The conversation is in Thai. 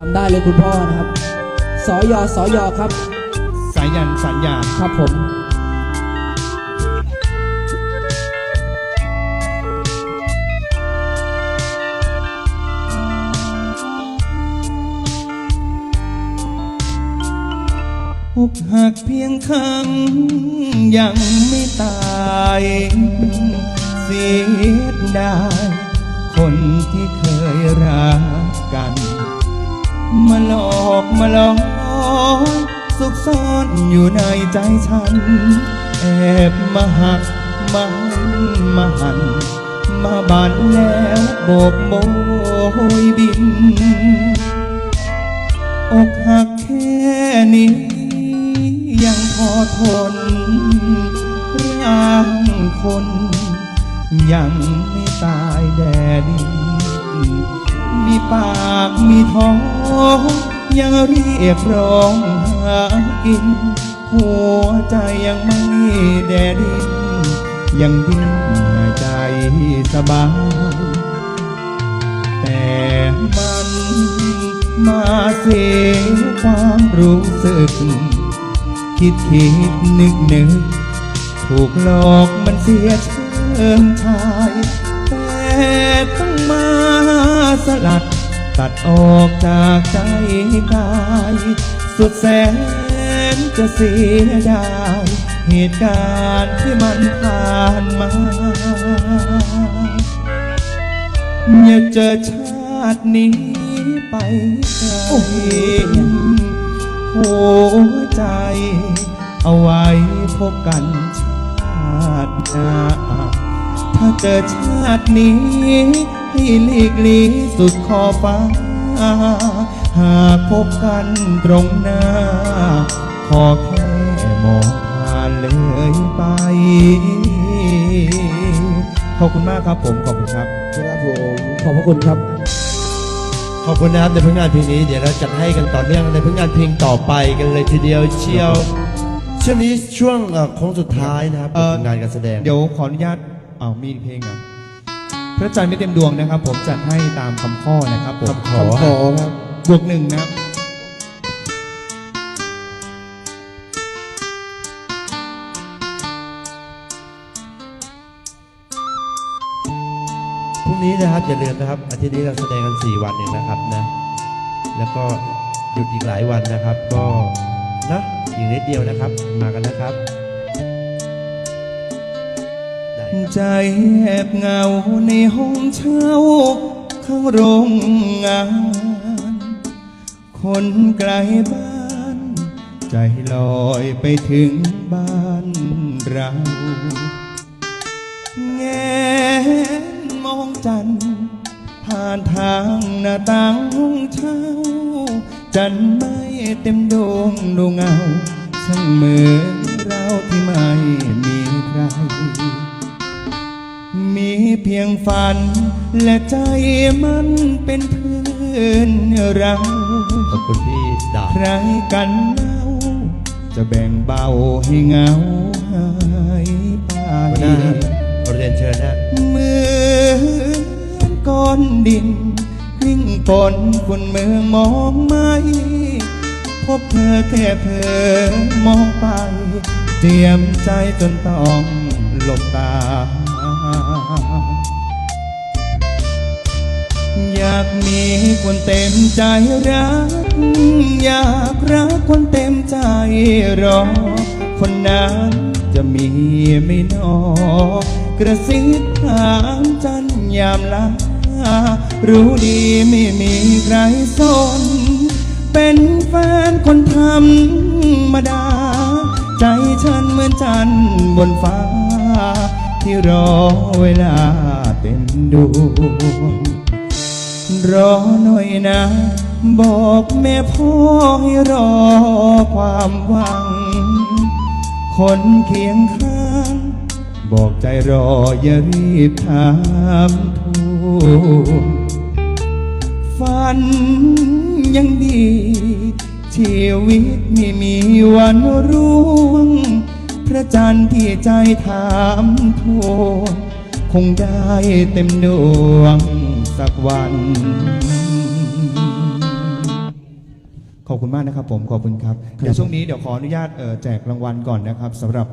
ทำได้เลยคุณพ่อนะครับ สอยอสอยอครับ สายยันสัญญาณครับผม อกหักเพียงครั้งยังไม่ตาย เสียดายคนที่เคยรัก อยู่ในใจฉัน แอบมาหักมาหันมาหัน มาบานแล้วโบกโบยบิน อกหักแค่นี้ ยังพอทนร่างคน ยังไม่ตายแดดินมีปากมีท้อง ยังเรียกร้องหากิน หัวใจยังไม่แดดินยังดิ้นหายใจสบาย แต่มันมาเสียความรู้สึก คิดคิดนึกนึก ถูกหลอกมันเสียเชิงชาย แต่ต้องมาสลัด ตัดออกจากใจกายสุดแสนจะเสียดายเหตุการณ์ที่มันผ่านมาอย่าเจอชาตินี้ไปไกลหัวใจ เอาไว้พบกันชาติหน้าถ้าเจอชาตินี้ ให้หลีกลีสุดขอบฟ้า หากพบกันตรงหน้า ขอแค่มองผ่านเลยไป ขอบคุณมากครับผม ขอบคุณครับครับผมขอบพระคุณครับ ขอบคุณนะครับในผลงานเพลงนี้เดี๋ยวเราจัดให้กันต่อเนื่องในผลงานเพลงต่อไปกันเลยทีเดียวเชียวช่วงนี้ช่วงเอ่อโค้งสุดท้ายนะครับเอ่อผลงานการแสดง เดี๋ยวขออนุญาตเอามีเพลงอะ พระจันทร์ไม่เต็มดวงนะครับ ผมจัดให้ตามคำข้อนะครับผมคำขอ ขอครับบวกหนึ่งนะครับ พรุ่งนี้นะครับอย่าลืมนะครับ อาทิตย์นี้เราแสดงกัน 4 วันเองนะครับนะ แล้วก็หยุดอีกหลายวันนะครับ ก็นะอีกนิดเดียวนะครับ มากันนะครับได้ครับ ใจแอบเหงาในห้องเช่าข้างโรงงาน คนไกลบ้าน ใจลอยไปถึงบ้านเราแงนมองจัน ผ่านทางหน้าต่างห้องเช่า จันไม่เต็มดวงดวงเงาช่างเหมือนเราที่ไม่มีใคร เพียงฝัน และใจมันเป็นเพื่อนเราขอบคุณพี่ดาบใครกันเล่าจะแบ่งเบาให้เหงาหายไปหัวหน้าฮะขอเรียนเชิญนะเหมือนก้อนดินวิ่งปนบนเมืองมองไม่พบเธอแค่เพอมองไป เตรียมใจจนต้องหลบตา อยากมีคนเต็มใจรัก อยากรักคนเต็มใจรอ คนนั้นจะมีไม่นอกระซิบถามจันยามลารู้ดีไม่มีใครสน เป็นแฟนคนธรรมดา ใจฉันเหมือนจันบนฟ้า ที่รอเวลาเต็มดวง รอหน่อยนะ บอกแม่พ่อให้รอความหวัง คนเคียงข้าง บอกใจรออย่ารีบถามทูฝันยังดี ชีวิตไม่มีวันร่วง พระจันทร์ที่ใจถามทวงคงได้เต็มดวง วัน ขอบคุณมากนะครับผม ขอบคุณครับ เดี๋ยวช่วงนี้เดี๋ยวขออนุญาตแจกรางวัลก่อนนะครับสำหรับ